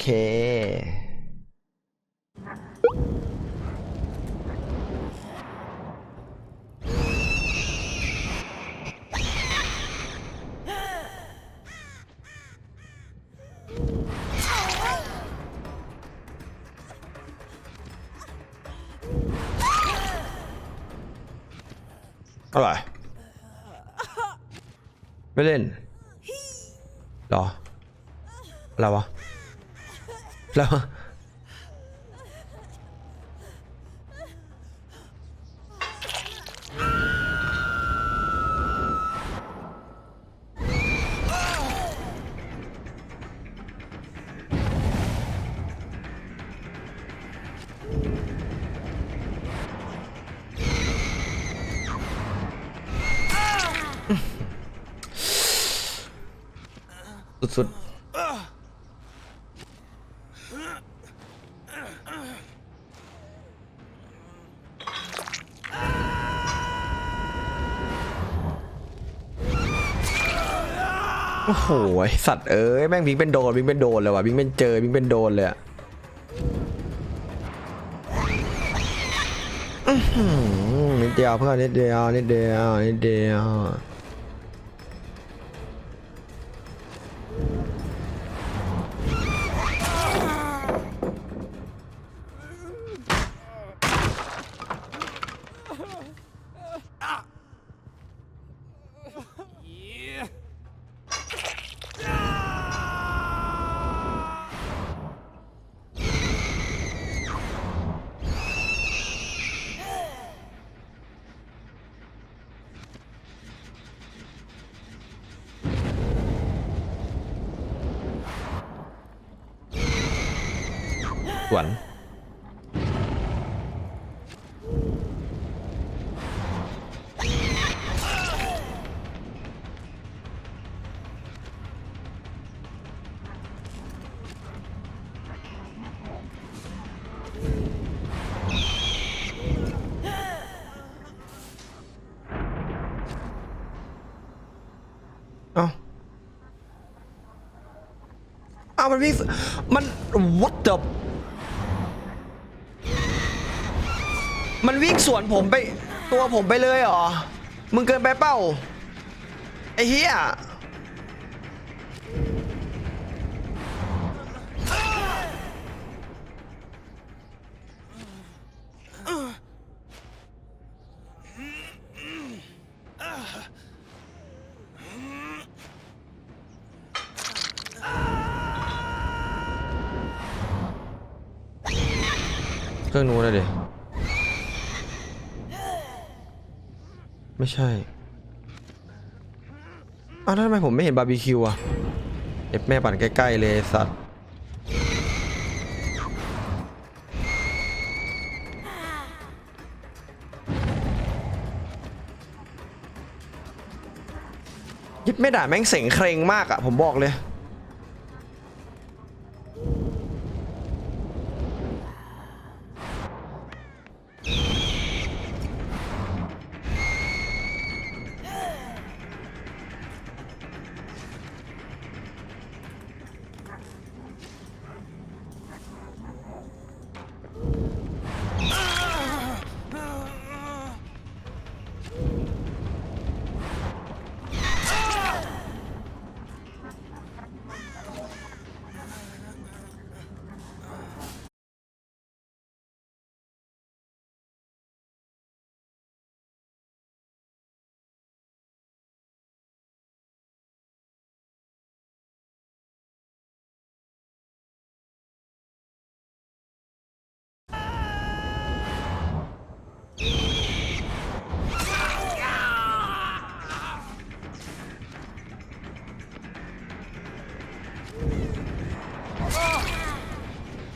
เค อะไรไม่เล่นหรอ อะไรวะ แล้วะสุดๆ โอ้โหสัตว์เอ้ยแม่งบิงเป็นโดนบิงเป็นโดนเลยว่ะบิงเป็นเจอบิงเป็นโดนเลยอะนิดเดียวเพื่อนนิดเดียวนิดเดียวนิดเดียว สวน เอ้าอ้ามันวิ่งมัน what the มันวิ่งสวนผมไปตัวผมไปเลยเหรอ มึงเกินไปเป้า ไอ้เหี้ยเครื่องนู้นเลยดิ ไม่ใช่อ้าวทำไมผมไม่เห็นบาร์บีคิวอะเอ็บแม่ปั่นใกล้ๆเลยสัตว์ยิบไม่ด่าแม่งเสียงเครงมากอะผมบอกเลย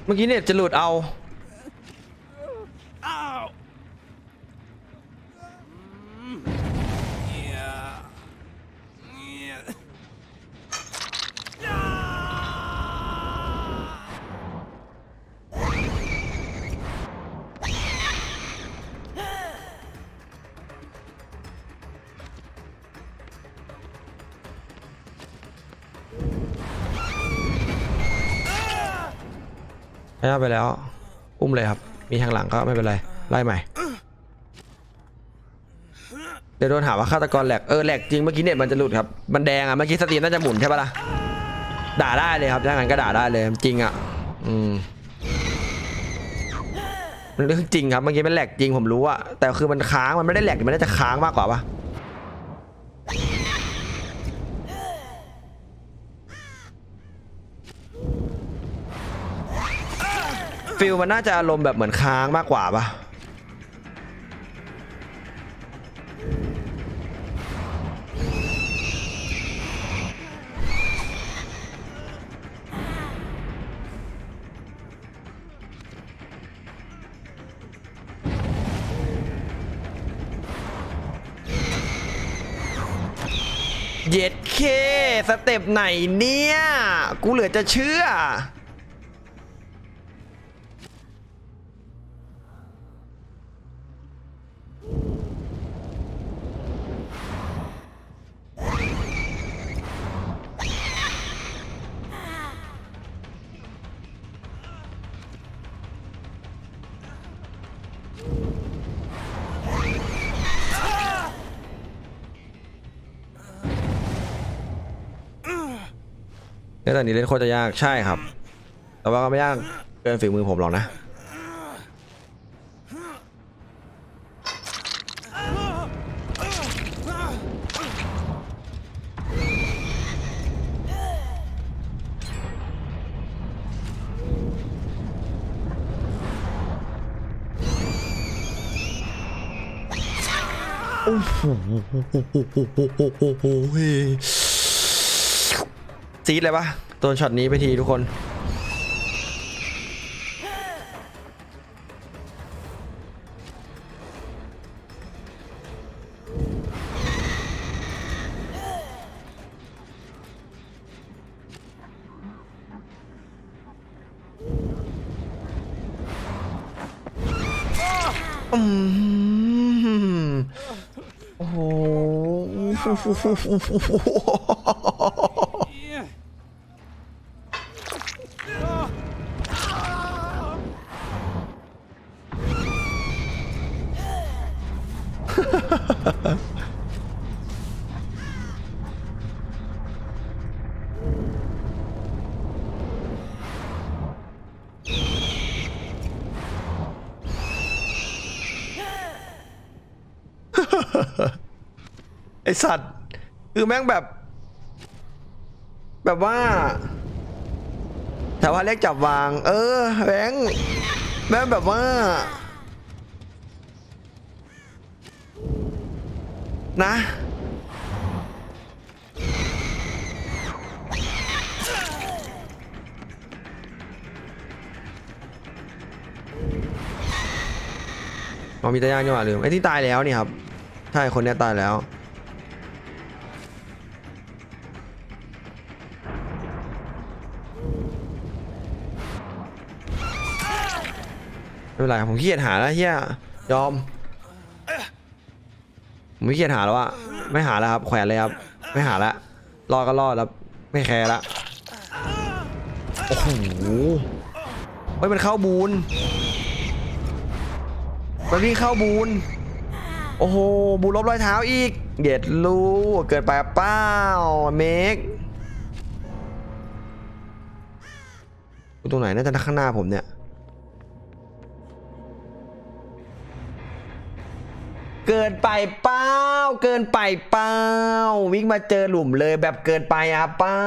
เมื่อกี้เน็ตจะหลุดเอา พยายาไปแล้ว อุ้มเลยครับ มีทางหลังก็ไม่เป็นไร ไล่ใหม่ เดี๋ยวโดนหาว่าฆาตกรแหลก เออแหลกจริงเมื่อกี้เน็ตมันจะหลุดครับ มันแดงอะ เมื่อกี้สตรีมน่าจะหมุนใช่ปะล่ะ ด่าได้เลยครับ ถ้างั้นก็ด่าได้เลย จริงอะ อืมมันเรื่องจริงครับ เมื่อกี้มันแหลกจริงผมรู้อะแต่คือมันค้าง มันไม่ได้แหลกมันน่าจะค้างมากกว่าปะ ฟิลมันน่าจะอารมณ์แบบเหมือนค้างมากกว่าปะเย็ดเคสเต็ปไหนเนี่ย กูเหลือจะเชื่อ เรื่องนี้เล่นโคตรจะยากใช่ครับ แต่ว่าก็ไม่ยากเกินฝีมือผมหรอกนะโอ้โห ซีดเลยปะโดนช็อตนี้ไปทีทุกคน โอ้โห ไอสัตว์ คือแม่งแบบ แบบว่า แต่ว่าเลขจับวาง เออแบงแม่งแบบว่า นะอ๋อมีตายางนี่หว่าลืมไอ้ที่ตายแล้วนี่ครับ ใช่คนนี้ตายแล้วไม่เป็นไรผมขี้เกียจหาแล้วเฮียยอม ผมไม่ขี้เกียจหาแล้วอะไม่หาแล้วครับแขวนเลยครับ ไม่หาแล้วรอดก็รอดแล้วไม่แคร์ละโอ้โหเฮ้ยมันเข้าบูนมันวิ่งเข้าบูนโอ้โหบูนลบรอยเท้าอีกเด็ดลูกเกิดไปเป้าเมกตรงไหนน่าจะข้างหน้าผมเนี่ย เกินไปเป้า เกินไปเป้า วิ่งมาเจอหลุมเลยแบบเกินไปอะเป้า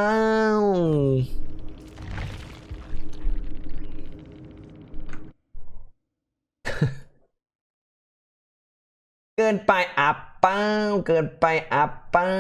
เกินไปอับเป้า เกินไปอับเป้า